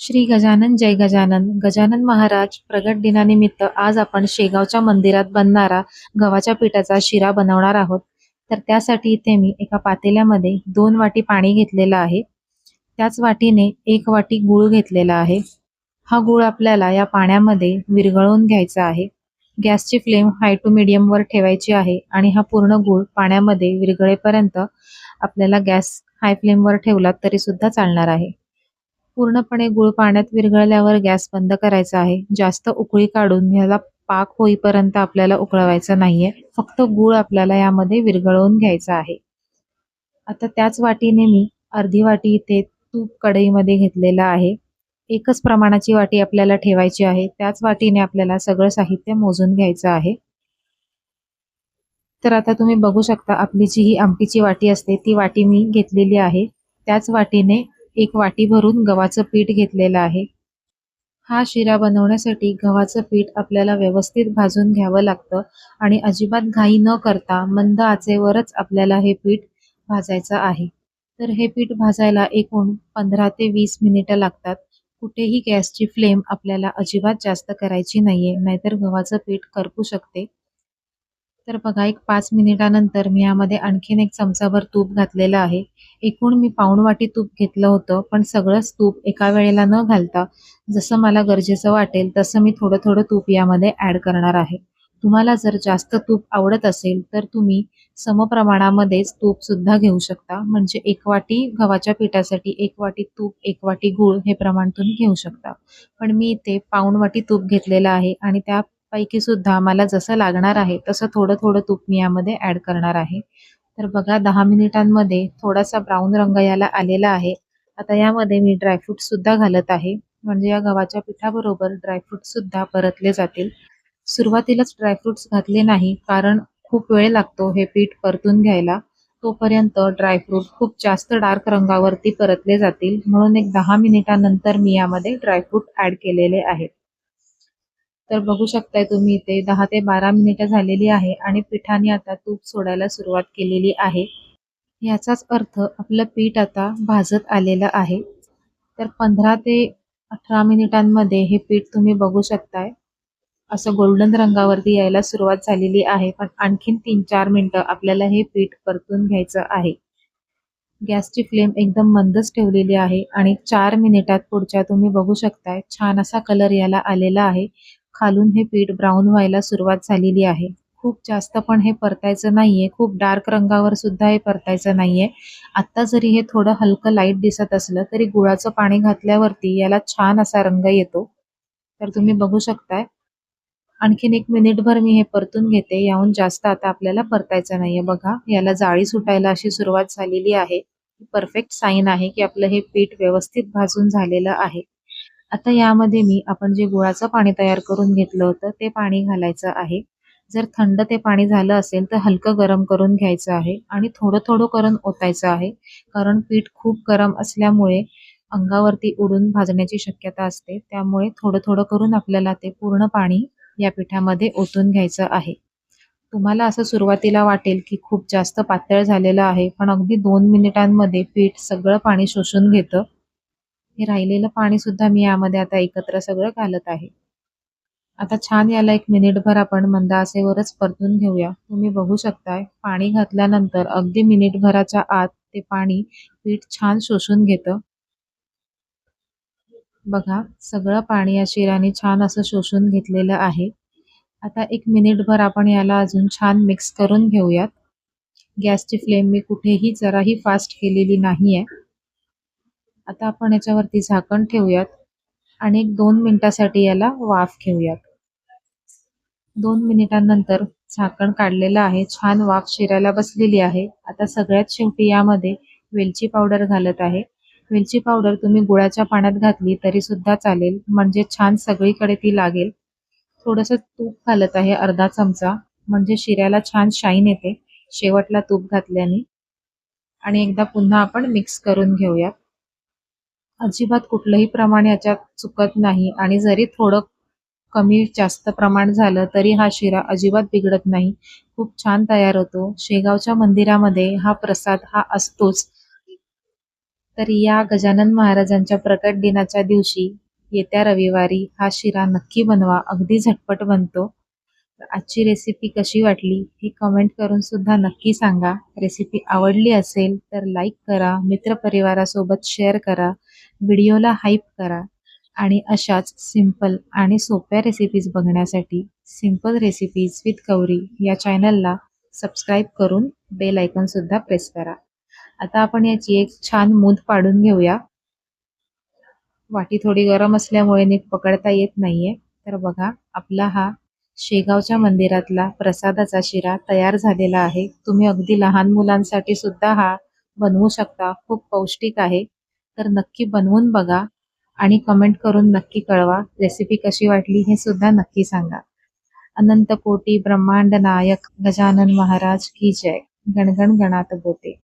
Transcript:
श्री गजानन जय गजानन. गजानन महाराज प्रगट दिनानिमित्त आज आपण शेगावच्या मंदिरात बनणारा गव्हाच्या पिठाचा शिरा बनवणार आहोत. तर त्यासाठी इथे मी एका पातेल्यामध्ये दोन वाटी पाणी घेतलेलं आहे. त्याच वाटीने एक वाटी गूळ घेतलेला आहे. हा गूळ आपल्याला या पाण्यामध्ये विरघळवून घ्यायचा आहे. गॅसची फ्लेम हाय टू मिडियम वर ठेवायची आहे आणि हा पूर्ण गूळ पाण्यामध्ये विरघळेपर्यंत आपल्याला गॅस हाय फ्लेम वर ठेवला तरी सुद्धा चालणार आहे. पूर्णपणे गूळ पाण्यात विरघळल्यावर गॅस बंद करायचा आहे. जास्त उकळी काढून ह्याला पाक होईपर्यंत आपल्याला उकळवायचं नाहीये. फक्त गूळ आपल्याला यामध्ये विरघळवून घ्यायचा आहे. आता त्याच वाटीने मी अर्धी वाटी इथे तूप कढईमध्ये घेतलेलं आहे. एकच प्रमाणाची वाटी आपल्याला ठेवायची आहे. त्याच वाटीने आपल्याला सगळं साहित्य मोजून घ्यायचं आहे. तर आता तुम्ही बघू शकता आपली जी ही आमटीची वाटी असते ती वाटी मी घेतलेली आहे. त्याच वाटीने एक वाटी भरून गव्हाचं पीठ घेतलेलं आहे. हा शिरा बनवण्यासाठी गव्हाचं पीठ आपल्याला व्यवस्थित भाजून घ्यावं लागतं आणि अजिबात घाई न करता मंद आचेवरच आपल्याला हे पीठ भाजायचं आहे. तर हे पीठ भाजायला एकूण पंधरा ते वीस मिनिटं लागतात. कुठेही गॅसची फ्लेम आपल्याला अजिबात जास्त करायची नाहीये नाहीतर गव्हाचं पीठ करपू शकते. तर बघा एक पाच मिनिटानंतर मी यामध्ये आणखीन एक चमचाभर तूप घातलेलं आहे. एकूण मी पाऊण वाटी तूप घेतलं होतं पण सगळंच तूप एका वेळेला न घालता जसं मला गरजेचं वाटेल तसं मी थोडं थोडं तूप यामध्ये ॲड करणार आहे. तुम्हाला जर जास्त तूप आवडत असेल तर तुम्ही समप्रमाणामध्येच तूप सुद्धा घेऊ शकता. म्हणजे एक वाटी गव्हाच्या पिठासाठी एक वाटी तूप एक वाटी गूळ हे प्रमाण तुम्ही घेऊ शकता. पण मी इथे पाऊण वाटी तूप घेतलेलं आहे आणि त्या पैकी सुद्धा मला जसं लागणार आहे तसं थोडं थोडं तूप मी यामध्ये ऍड करणार आहे. तर बघा दहा मिनिटांमध्ये थोडासा ब्राऊन रंग याला आलेला आहे. आता यामध्ये मी ड्रायफ्रूट सुद्धा घालत आहे. म्हणजे या गव्हाच्या पिठाबरोबर ड्रायफ्रूट सुद्धा परतले जातील. सुरुवातीलाच ड्रायफ्रुट्स घातले नाही कारण खूप वेळ लागतो हे पीठ परतून घ्यायला. तोपर्यंत ड्रायफ्रूट खूप जास्त डार्क रंगावरती परतले जातील. म्हणून एक दहा मिनिटानंतर मी यामध्ये ड्रायफ्रूट ऍड केलेले आहेत. तर बघू शकताय तुम्ही इथे दहा ते बारा मिनिटं झालेली आहे आणि पिठाने आता तूप सोडायला सुरुवात केलेली आहे. याचाच अर्थ आपलं पीठ आता भाजत आलेलं आहे. तर पंधरा ते अठरा मिनिटांमध्ये हे पीठ तुम्ही बघू शकताय. असं गोल्डन रंगावरती यायला सुरुवात झालेली आहे पण आणखीन तीन चार मिनिटं आपल्याला हे पीठ परतून घ्यायचं आहे. गॅसची फ्लेम एकदम मंदच ठेवलेली आहे आणि चार मिनिटात पुढच्या तुम्ही बघू शकताय छान असा कलर याला आलेला आहे. खालून हे पीठ ब्राऊन व्हायला सुरुवात झालेली आहे. खूप जास्त पण हे परतायचं नाहीये. खूप डार्क रंगावर सुद्धा हे परतायचं नाहीये. आता जरी हे थोडं हलकं लाइट दिसत असलं तरी गुळाचं पाणी घातल्यावरती याला छान असा रंग येतो. तर तुम्ही बघू शकताय. आणखीन एक मिनिटभर मी हे परतून घेते. याहून जास्त आता आपल्याला परतायचं नाहीये बघा. याला जाळी सुटायला अशी सुरुवात झालेली आहे. परफेक्ट साईन आहे की आपलं हे पीठ व्यवस्थित भाजून झालेलं आहे. आता यामध्ये मी आपण जे गुळाचं पाणी तयार करून घेतलं होतं ते पाणी घालायचं आहे. जर थंड ते पाणी झालं असेल तर हलकं गरम करून घ्यायचं आहे आणि थोडं थोडं करून ओतायचं आहे कारण पीठ खूप गरम असल्यामुळे अंगावरती उडून भाजण्याची शक्यता असते. त्यामुळे थोडं थोडं करून आपल्याला ते पूर्ण पाणी या पिठामध्ये ओतून घ्यायचं आहे. तुम्हाला असं सुरुवातीला वाटेल की खूप जास्त पातळ झालेलं आहे पण अगदी दोन मिनिटांमध्ये पीठ सगळं पाणी शोषून घेतं. हे राहिलेलं पाणी सुद्धा मी यामध्ये आता एकत्र सगळं घालत आहे. आता छान याला एक मिनिटभर आपण मंदासेवरच परतून घेऊया. तुम्ही बघू शकताय पाणी घातल्यानंतर अगदी मिनिटभराच्या आत ते पाणी पीठ छान शोषून घेतं. बघा सगळं पाणी या शिराने छान असं शोषून घेतलेलं आहे. आता एक मिनिटभर आपण याला अजून छान मिक्स करून घेऊयात. गॅसची फ्लेम मी कुठेही जराही फास्ट केलेली नाहीये. आता आपण याच्यावरती झाकण ठेवूयात. आणि एक दोन मिनिटासाठी याला वाफ घेऊयात. दोन मिनिटांनंतर झाकण काढलेलं आहे. छान वाफ शिरायला बसलेली आहे. आता सगळ्यात शेवटी यामध्ये वेलची पावडर घालत आहे. वेलची पावडर तुम्ही गुळाच्या पाण्यात घातली तरी सुद्धा चालेल. म्हणजे छान सगळीकडे ती लागेल. थोडस तूप घालत आहे अर्धा चमचा. म्हणजे शिऱ्याला छान शाईन येते. शेवटला तूप घातल्याने. आणि एकदा पुन्हा आपण मिक्स करून घेऊया अजिबात कुठलंही प्रमाण याच्यात चुकत नाही. आणि जरी थोडं कमी जास्त प्रमाण झालं तरी हा शिरा अजिबात बिघडत नाही. खूप छान तयार होतो. शेगावच्या मंदिरामध्ये हा प्रसाद हा असतोच. तर या गजानन महाराजांच्या प्रकट दिनाच्या दिवशी येत्या रविवारी हा शिरा नक्की बनवा. अगदी झटपट बनतो. आजची रेसिपी कशी वाटली हे कमेंट करून सुद्धा नक्की सांगा. रेसिपी आवडली असेल तर लाईक करा. मित्रपरिवारासोबत शेअर करा. व्हिडिओला हाईप करा आणि अशाच सिंपल आणि सोप्या रेसिपीज बघण्यासाठी सिंपल रेसिपीज विथ गौरी या चॅनलला सबस्क्राईब करून बेल आयकॉनसुद्धा प्रेस करा. आता आपण याची एक छान मूद पाडून घेऊया. वाटी थोडी गरम असल्यामुळे नीट पकडता येत नाहीये. तर बघा आपला हा शेगावच्या मंदिरातला प्रसादाचा शिरा तयार झालेला आहे. तुम्ही अगदी लहान मुलांसाठी सुद्धा हा बनवू शकता. खूप पौष्टिक आहे. तर नक्की बनवून बघा आणि कमेंट करून नक्की कळवा. रेसिपी कशी वाटली हे सुद्धा नक्की सांगा. अनंत कोटी ब्रह्मांड नायक गजानन महाराज की जय. गणगण गणात गोते.